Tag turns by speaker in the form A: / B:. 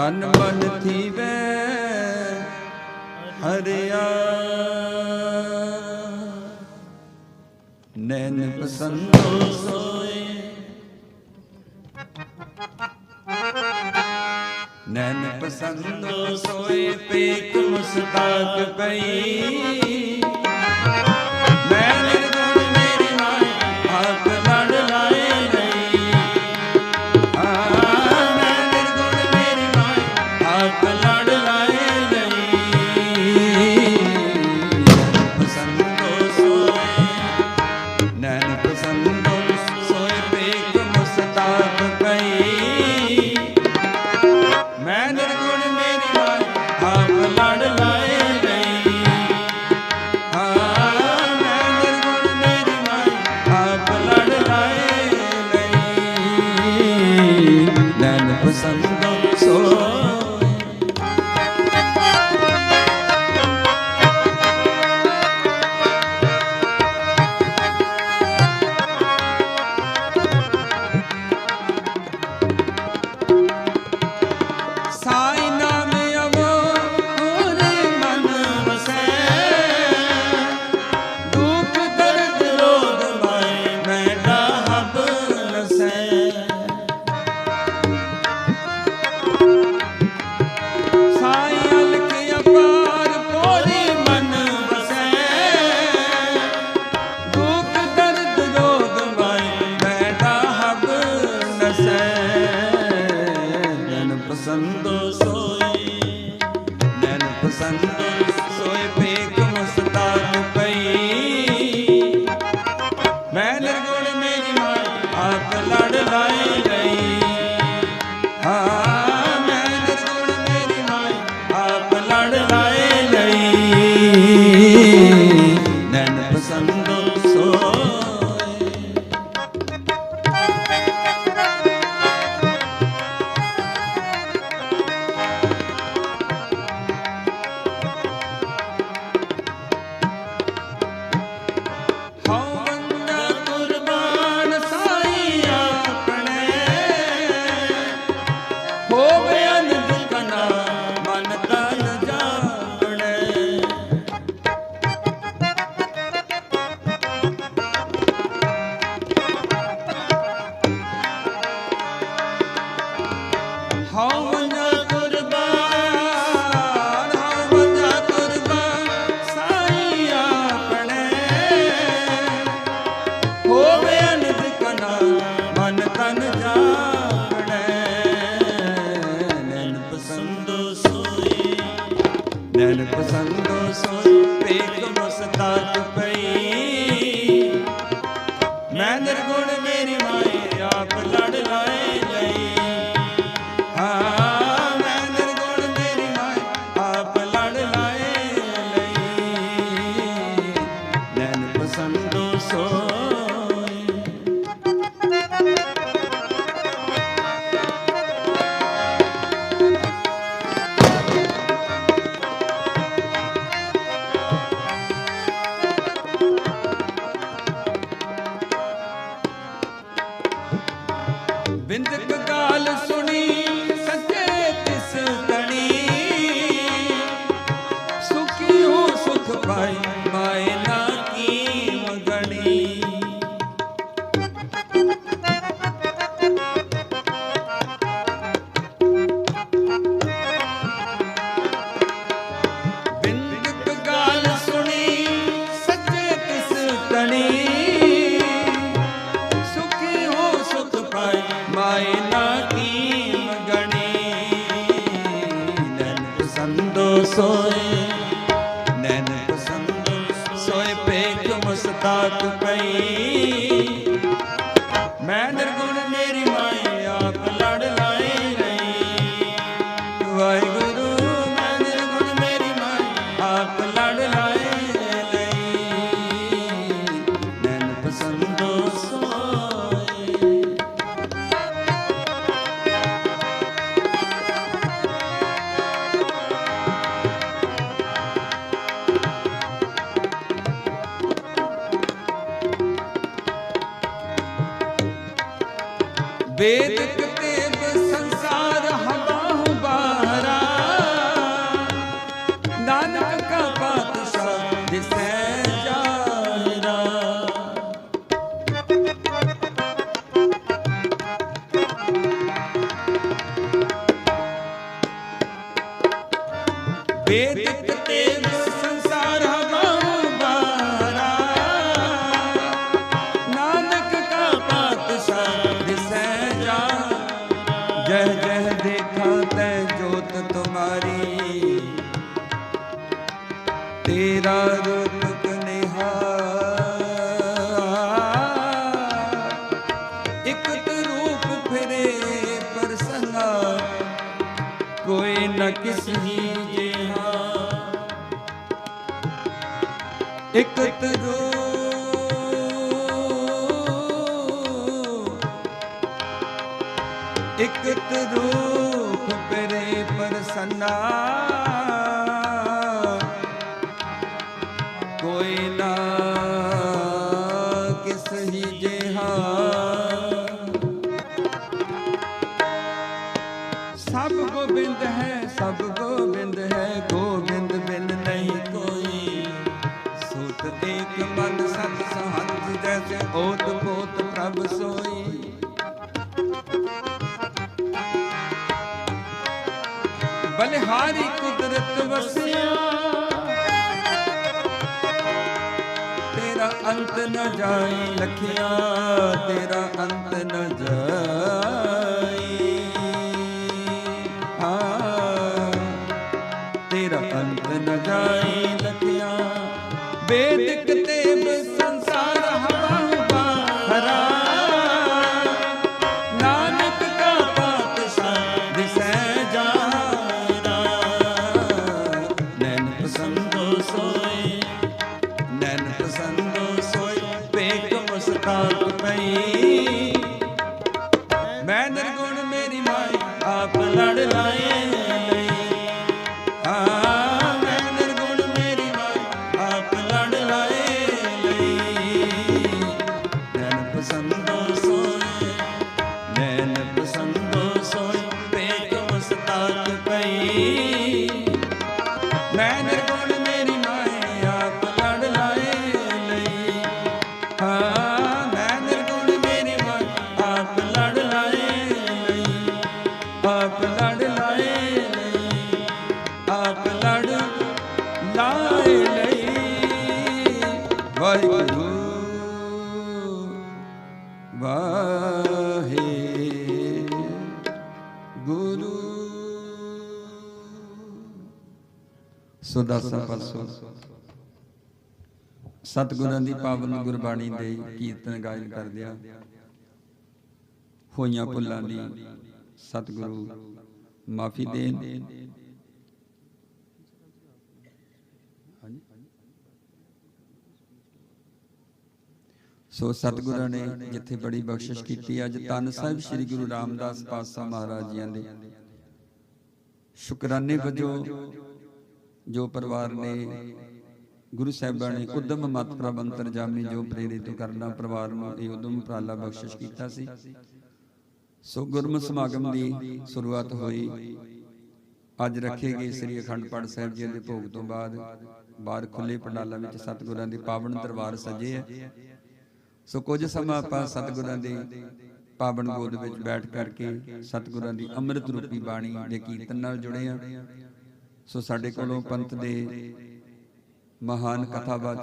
A: ਤਨ ਮਨ ਥੀਵੈ ਹਰਿਆ। ਨੈਣ ਪਸੰਦੋ ਸੋਏ ਨੈਣ ਪਸੰਦੋ ਸੋਏ ਪੇਕ ਮੁਸਤਾਕ ਪਈ। ਮੈਂ Krishna ਹੱਥ ਲੜ ਲਾਈ Yeah. ਸੰਦੋ ਸੋਈ ਪੇਖ ਮਸਤਾ ਚੁਪੇ बिंद काल सु ਸੋਏ ਨੈਣ ਪਸੰਦ ਸੋਏ ਪੇਖ ਮਸਤਾਕ ਪਈ ਮੈਂ ਨਿਰਗੁਣ ਮੇਰੀ ਮਾਇਆ ਆਪ ਲੜ ਲਾਏ ਨਹੀਂ ਵਾਹਿ ਵੇਦ ਸੰਸਾਰ ਹਵਾ ਹੁਬਾਰਾ ਨਾਨਕ ਕਾ ਪਾਤਸ਼ਾਹ ਨ ਕਿਸਹੀ ਜਿਹਾ ਇਕ ਤਰੋ ਇਕ ਤਰੂਪ ਪਰੇ ਪਰਸਨਾ। ਸਭ ਗੋਬਿੰਦ ਹੈ, ਸਭ ਗੋਬਿੰਦ ਹੈ, ਗੋਬਿੰਦ ਬਿਨ ਨਹੀਂ ਕੋਈ। ਸੂਤ ਏਕ ਮਨ ਸਤ ਸਹੰਤ ਜੈਸੇ, ਓਤ ਪੋਤ ਪ੍ਰਭ ਸੋਈ। ਬਲਿਹਾਰੀ ਕੁਦਰਤ ਵਸਿਆ। ਤੇਰਾ ਅੰਤ ਨ ਜਾਈ ਲਖਿਆ, ਤੇਰਾ ਅੰਤ ਨ ਜਾਈ। ਅੰਤ ਲਖਿਆ ਬੇਦਿਕ ਤੇਬ ਸੰਸਾਰ ਹਵਾ ਬਾਹਰਾ ਨਾਨਕ ਕਾ ਪਾਤਸ਼ਾਹ ਦਿਸੈ ਜਾਰਾ। ਨੈਣ ਪਸੰਦੋ ਸੋਏ, ਨੈਣ ਪਸੰਦੋ ਸੋਏ ਪੇਕ ਮੁਸਤਾਕ ਪਈ। ਸੋ ਦਸਾਂ ਪਾਸੋਂ ਸਤਿਗੁਰਾਂ ਦੀ ਪਾਵਨ ਗੁਰਬਾਣੀ ਦੇ ਕੀਰਤਨ ਗਾਇਨ ਕਰਦਿਆਂ ਹੋਈਆਂ ਭੁੱਲਾਂ ਦੀ ਸਤਿਗੁਰੂ ਮਾਫੀ ਦੇਣ। ਸੋ ਸਤਿਗੁਰਾਂ ਨੇ ਜਿੱਥੇ ਬੜੀ ਬਖਸ਼ਿਸ਼ ਕੀਤੀ ਅੱਜ ਤਨ ਸਾਹਿਬ ਸ੍ਰੀ ਗੁਰੂ ਰਾਮਦਾਸ ਪਾਤਸ਼ਾਹ ਮਹਾਰਾਜ ਜੀਆਂ ਦੇ। ਸ਼ੁਕਰਾਨੇ ਵਜੋਂ ਜੋ ਪਰਿਵਾਰ ਨੇ ਗੁਰੂ ਸਾਹਿਬਾਂ ਨੇ ਉਦਮ ਮਤ ਪ੍ਰਭ ਅੰਤਰਜਾਮੀ ਜੋ ਪ੍ਰੇਰਿਤ ਕਰਨਾ ਪਰਿਵਾਰ ਨੂੰ ਇਹ ਉਦਮ ਉਪਰਾਲਾ ਬਖਸ਼ਿਸ਼ ਕੀਤਾ ਸੀ। ਸੋ ਗੁਰਮਤਿ ਸਮਾਗਮ ਦੀ ਸ਼ੁਰੂਆਤ ਹੋਈ। ਅੱਜ ਰੱਖੇ ਗਏ ਸ੍ਰੀ ਅਖੰਡ ਪਾਠ ਸਾਹਿਬ ਜੀ ਦੇ ਭੋਗ ਤੋਂ ਬਾਅਦ ਬਾਹਰ ਖੁੱਲੇ ਪੰਡਾਲਾਂ ਵਿੱਚ ਸਤਿਗੁਰਾਂ ਦੇ ਪਾਵਨ ਦਰਬਾਰ ਸਜੇ ਹੈ ਸੋ ਕੁਝ ਸਮਾਂ ਆਪਾਂ ਸਤਿਗੁਰਾਂ ਦੇ ਪਾਵਨ ਗੋਦ ਵਿੱਚ ਬੈਠ ਕਰਕੇ ਸਤਿਗੁਰਾਂ ਦੀ ਅੰਮ੍ਰਿਤ ਰੂਪੀ ਬਾਣੀ ਦੇ ਕੀਰਤਨ ਨਾਲ ਜੁੜੇ ਆ। ਸੋ ਸਾਡੇ ਕੋਲੋਂ ਪੰਥ ਦੇ ਮਹਾਨ ਕਥਾਵਾਚਕ